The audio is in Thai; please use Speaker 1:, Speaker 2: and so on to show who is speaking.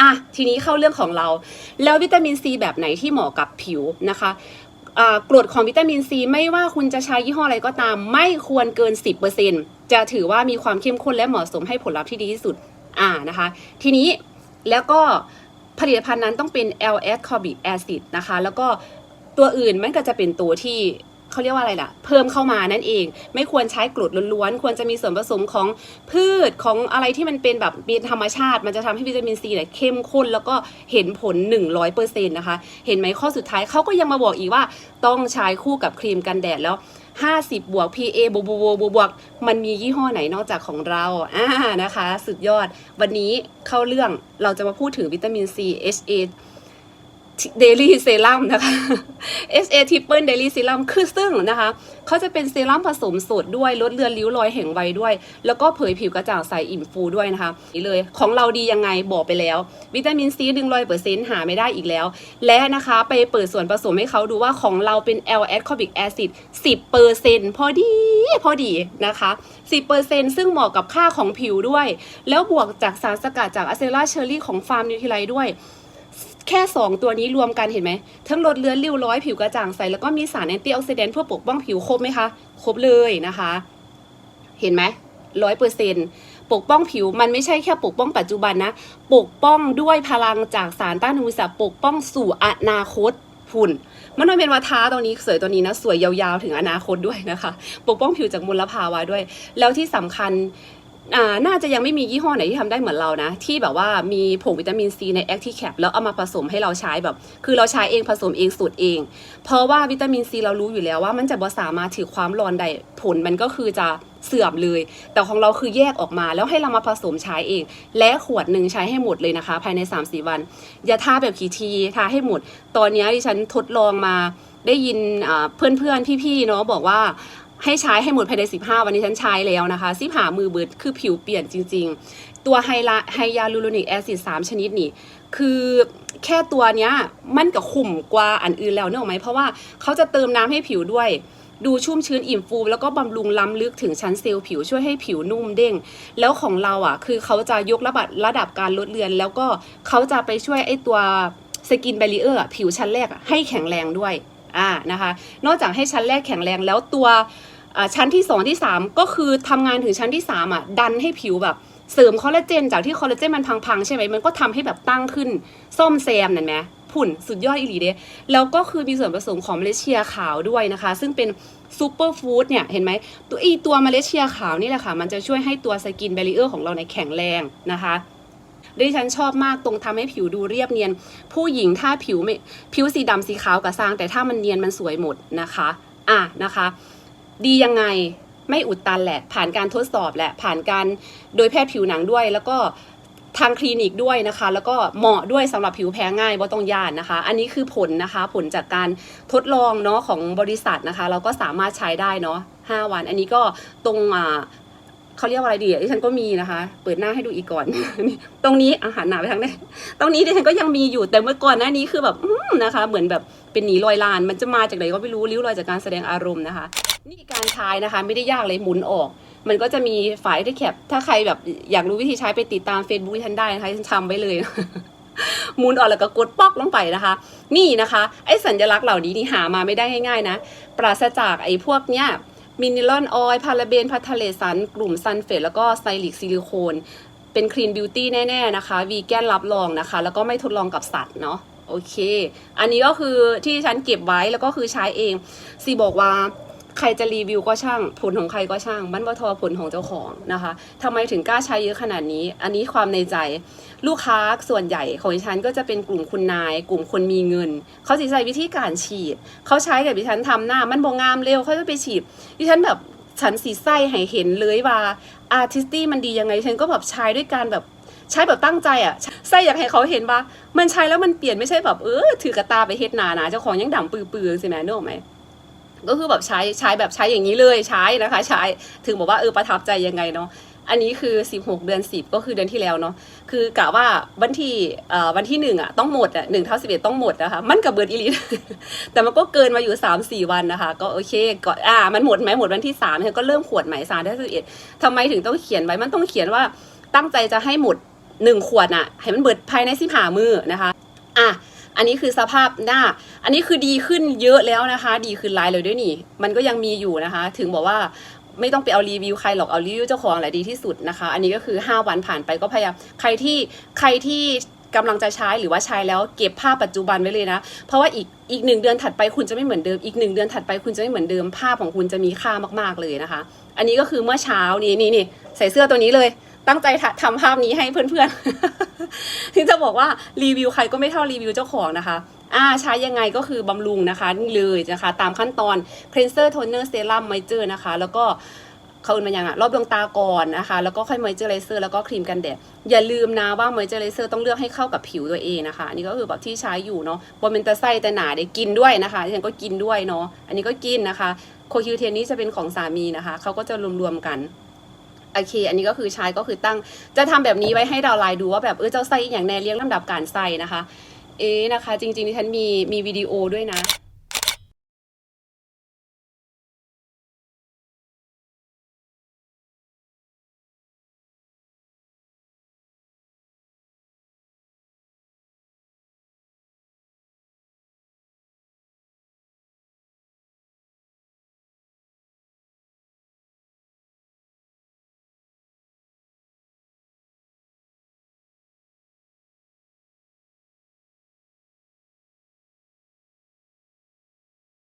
Speaker 1: อะทีนี้เข้าเรื่องของเรา แล้ววิตามินซีแบบไหนที่เหมาะกับผิวนะคะกรดของวิตามินซีไม่ว่าคุณจะใช้ยี่ห้ออะไรก็ตาม ไม่ควรเกิน 10%จะถือว่ามีความเข้มข้นและเหมาะสมให้ผลลัพธ์ที่ดีที่สุดอ่านะคะ ทีนี้แล้วก็ผลิตภัณฑ์นั้นต้องเป็น l s c o r b i c acid นะคะ แล้วก็ตัวอื่นมันก็จะเป็นตัวที่ เขาเรียกว่าอะไรล่ะ เพิ่มเข้ามานั่นเอง ไม่ควรใช้กรดล้วนๆ ควรจะมีส่วนผสมของพืชของอะไรที่มันเป็นแบบเป็นธรรมชาติ มันจะทำให้วิตามินซีเนี่ยเข้มข้นแล้วก็เห็นผล 100%นะคะ เห็นไหมข้อสุดท้ายเขาก็ยังมาบอกอีกว่าต้องใช้คู่กับครีมกันแดดแล้ว50 บวก PA บวกบวกบวกบวกบวกมันมียี่ห้อไหนนอกจากของเรา อ่านะคะ สุดยอด วันนี้เข้าเรื่องเราจะมาพูดถึงวิตามิน C HA Daily Serum นะคะ HA Triple Daily Serum คือซึ่งนะคะเขาจะเป็นเซรั่มผสมสดด้วยลดเลือนริ้วรอยแห่งวัยด้วย แล้วก็เผยผิวกระจ่างใสอิ่มฟูด้วยนะคะนี่เลยของเราดียังไงบอกไปแล้ว วิตามินซีดึงรอยเปอร์เซ็นต์หาไม่ได้อีกแล้ว และนะคะไปเปิดส่วนผสมให้เขาดูว่าของเราเป็น L ascorbic acid 10%พอดีพอดีนะคะ10%ซึ่งเหมาะกับค่าของผิวด้วย แล้วบวกจากสารสกัดจากอะเซล่าเชอรี่ของฟาร์มนิวทรีไลด้วย แค่ 2 ตัวนี้รวมกันเห็นไหม ทั้งลดเลือนริ้วร้อยผิวกระจ่างใส แล้วก็มีสารแอนตี้ออกซิแดนต์เพื่อปกป้องผิวครบไหมคะ ครบเลยนะคะ เห็นไหมร้อยเปอร์เซ็นต์ปกป้องผิวมันไม่ใช่แค่ปกป้องปัจจุบันนะ ปกป้องด้วยพลังจากสารต้านอนุมูลอิสระปกป้องสู่อนาคตพุ่นมันไม่เป็นว่าท้าตัวนี้สวยตัวนี้นะสวยยาวๆ ถึงอนาคตด้วยนะคะ ปกป้องผิวจากมลภาวะด้วย แล้วที่สำคัญ น่าจะยังไม่มียี่ห้อไหนที่ทำได้เหมือนเรานะ ที่แบบว่ามีผงวิตามินซีใน Active Cap แล้วเอามาผสมให้เราใช้แบบ คือเราใช้เองผสมเองสูตรเอง เพราะว่าวิตามินซีเรารู้อยู่แล้วว่ามันจะบ่สามารถถือความร้อนได้ผลมันก็คือจะเสื่อมเลย แต่ของเราคือแยกออกมาแล้วให้เรามาผสมใช้เอง และขวดหนึ่งใช้ให้หมดเลยนะคะ ภายใน 3-4 วัน อย่าทาแบบขีทีทาให้หมด ตอนนี้ดิฉันทดลองมาได้ยินอ่าเพื่อนๆพี่ๆเนาะบอกว่า ให้ใช้ให้หมดภายใน 15 วันนี้ฉันใช้แล้วนะคะซิหามือเบิดคือผิวเปลี่ยนจริง ๆ ตัวไฮลาไฮยาลูโรนิกแอซิด3ชนิดนี่ คือแค่ตัวเนี้ยมันก็ขุ่มกว่าอันอื่นแล้วเนอะไหม เพราะว่าเขาจะเติมน้ำให้ผิวด้วย ดูชุ่มชื้นอิ่มฟู แล้วก็บำรุงล้ำลึกถึงชั้นเซลล์ผิวช่วยให้ผิวนุ่มเด้ง แล้วของเราอะ คือเขาจะยกระดับระดับการลดเลือน แล้วก็เขาจะไปช่วยไอ้ตัวสกินแบรีเออร์ผิวชั้นแรกให้แข็งแรงด้วย อ่านะคะ นอกจากให้ชั้นแรกแข็งแรงแล้วตัวชั้นที่ 2 ที่ 3 ก็คือทำงานถึงชั้นที่3อะดันให้ผิวแบบเสริมคอลลาเจนจากที่คอลลาเจนมันพังๆใช่ไหมมันก็ทำให้แบบตั้งขึ้นซ่อมแซมนั่นไหมผุ่นสุดยอดอีหลีเด้แล้วก็คือมีส่วนผสมของเมล็ดเชียขาวด้วยนะคะ ซึ่งเป็นซูเปอร์ฟู้ดเนี่ยเห็นไหมตัวอีตัวเมล็ดเชียขาวนี่แหละค่ะ มันจะช่วยให้ตัวสกินแบรีเออร์ของเราในแข็งแรงนะคะ ดิฉันชอบมากตรงทำให้ผิวดูเรียบเนียน ผู้หญิงถ้าผิวไม่ผิวสีดำสีขาวกับซาง แต่ถ้ามันเนียนมันสวยหมดนะคะ อะนะคะ ดียังไงไม่อุดตันแหละ ผ่านการทดสอบแหละ ผ่านการโดยแพทย์ผิวหนังด้วย แล้วก็ทางคลินิกด้วยนะคะ แล้วก็เหมาะด้วยสำหรับผิวแพ้ง่ายว่าต้องย่านนะคะ อันนี้คือผลนะคะ ผลจากการทดลองเนาะของบริษัทนะคะ เราก็สามารถใช้ได้เนาะ5วัน อันนี้ก็ตรง เขาเรียกว่าอะไรดีอะดิฉันก็มีนะคะ เปิดหน้าให้ดูอีกก่อน ตรงนี้อาหารหนาไปทางไหนตรงนี้ดิฉันก็ยังมีอยู่แต่เมื่อก่อนหน้านี้คือแบบอืมนะคะ เหมือนแบบเป็นหนีรอยลาน มันจะมาจากไหนก็ไม่รู้ริ้วรอยจากการแสดงอารมณ์นะคะ นี่การใช้นะคะ ไม่ได้ยากเลยหมุนออก มันก็จะมีฝ่ายที่แคปถ้าใครแบบอยากรู้วิธีใช้ไปติดตาม Facebook ที่ฉันได้นะคะฉันทำไว้เลย หมุนออกแล้วก็กดปอกลงไปนะคะ นี่นะคะ ไอ้สัญลักษณ์เหล่านี้นี่หามาไม่ได้ง่ายๆนะ ปราศจากไอ้พวกเนี้ย มินิลอนออยล์พาราเบนพัทเลสัน กลุ่มซันเฟตแล้วก็ไซลิกซิลิโคน เป็นคลีนบิวตี้แน่ ๆ นะคะ วีแกนรับรองนะคะ แล้วก็ไม่ทดลองกับสัตว์เนาะโอเค อันนี้ก็คือที่ฉันเก็บไว้แล้วก็คือใช้เองซีบอกว่า ใครจะรีวิวก็ช่าง ผลของใครก็ช่าง มันว่าทอผลของเจ้าของนะคะทำไมถึงกล้าใช้เยอะขนาดนี้ อันนี้ความในใจลูกค้าส่วนใหญ่ของดิฉันก็จะเป็นกลุ่มคุณนาย กลุ่มคนมีเงิน เขาสิใช้วิธีการฉีด เขาใช้กับดิฉันทำหน้า มันบงงามเร็วเขาจะไปฉีดดิฉันแบบฉันสีไส้ให้เห็นเลยว่าอาร์ติสตี้มันดียังไงฉันก็แบบใช้ด้วยการแบบใช้แบบตั้งใจอะไส้อยากให้เขาเห็นว่า มันใช้แล้วมันเปลี่ยนไม่ใช่แบบเออถือกระตาไปเฮ็ดนานะเจ้าของยังดำปือๆสิแม่นึกออกไหม ก็คือแบบใช้ใช้แบบใช้อย่างนี้เลยใช้นะคะ ใช้ถึงบอกว่าเออประทับใจยังไงเนาะอันนี้คือ 16 เดือน 10 ก็คือเดือนที่แล้วเนาะคือกะว่าวันที่เอ่อวันที่หนึ่งอะต้องหมดอะหนึ่งเท่าสิบเอ็ดต้องหมดนะคะมันกับเบิร์ดอีลิทแต่มันก็เกินมาอยู่ 3 4 วันนะคะ ก็โอเคก็อ่ามันหมดไหมหมดวันที่3ามก็เริ่มขวดใหม่สามเท่าสิบเอ็ดทำไมถึงต้องเขียนไว้มันต้องเขียนว่าตั้งใจจะให้หมดหนึ่งขวดน่ะให้มันเบิดภายในสิบหามือนะคะ อะ อันนี้คือสภาพหน้า อันนี้คือดีขึ้นเยอะแล้วนะคะ ดีขึ้นหลายเลยด้วยนี่ มันก็ยังมีอยู่นะคะ ถึงบอกว่าไม่ต้องไปเอารีวิวใครหรอกเอารีวิวเจ้าของแหละดีที่สุดนะคะ อันนี้ก็คือ 5 วันผ่านไปก็พยายามใครที่ใครที่กำลังจะใช้หรือว่าใช้แล้วเก็บภาพปัจจุบันไว้เลยนะ เพราะว่าอีกอีกหนึ่งเดือนถัดไปคุณจะไม่เหมือนเดิมอีกหนึ่งเดือนถัดไปคุณจะไม่เหมือนเดิมภาพของคุณจะมีค่ามากๆเลยนะคะ อันนี้ก็คือเมื่อเช้านี่นี่นี่ใส่เสื้อตัวนี้เลย ตั้งใจทำภาพนี้ให้เพื่อนๆที่จะบอกว่ารีวิวใครก็ไม่เท่ารีวิวเจ้าของนะคะอ่าใช้ยังไงก็คือบำรุงนะคะนี่เลยนะคะ ตามขั้นตอน cleanser toner serum moisture นะคะ แล้วก็เขาเอื่นมาอย่างอะรอบดวงตาก่อนนะคะ แล้วก็ค่อย moisturizer แล้วก็ครีมกันแดด อย่าลืมนะว่า moisturizer ต้องเลือกให้เข้ากับผิวตัวเองนะคะ อันนี้ก็คือแบบที่ใช้อยู่เนาะบนเป็นตะไส้แต่หนาเดี๋ยวกินด้วยนะคะฉันก็กินด้วยเนาะอันนี้ก็กินนะคะ โคคิวเทนนี้จะเป็นของสามีนะคะเขาก็จะรวมๆกัน โอเค อันนี้ก็คือใช้ก็คือตั้ง จะทำแบบนี้ไว้ให้ดาวไลน์ดูว่าแบบเออเจ้าไส้อย่างแน่เรียงลำดับการใส่นะคะ เอ๊ะนะคะ จริงๆที่ฉันมีมีวิดีโอด้วยนะ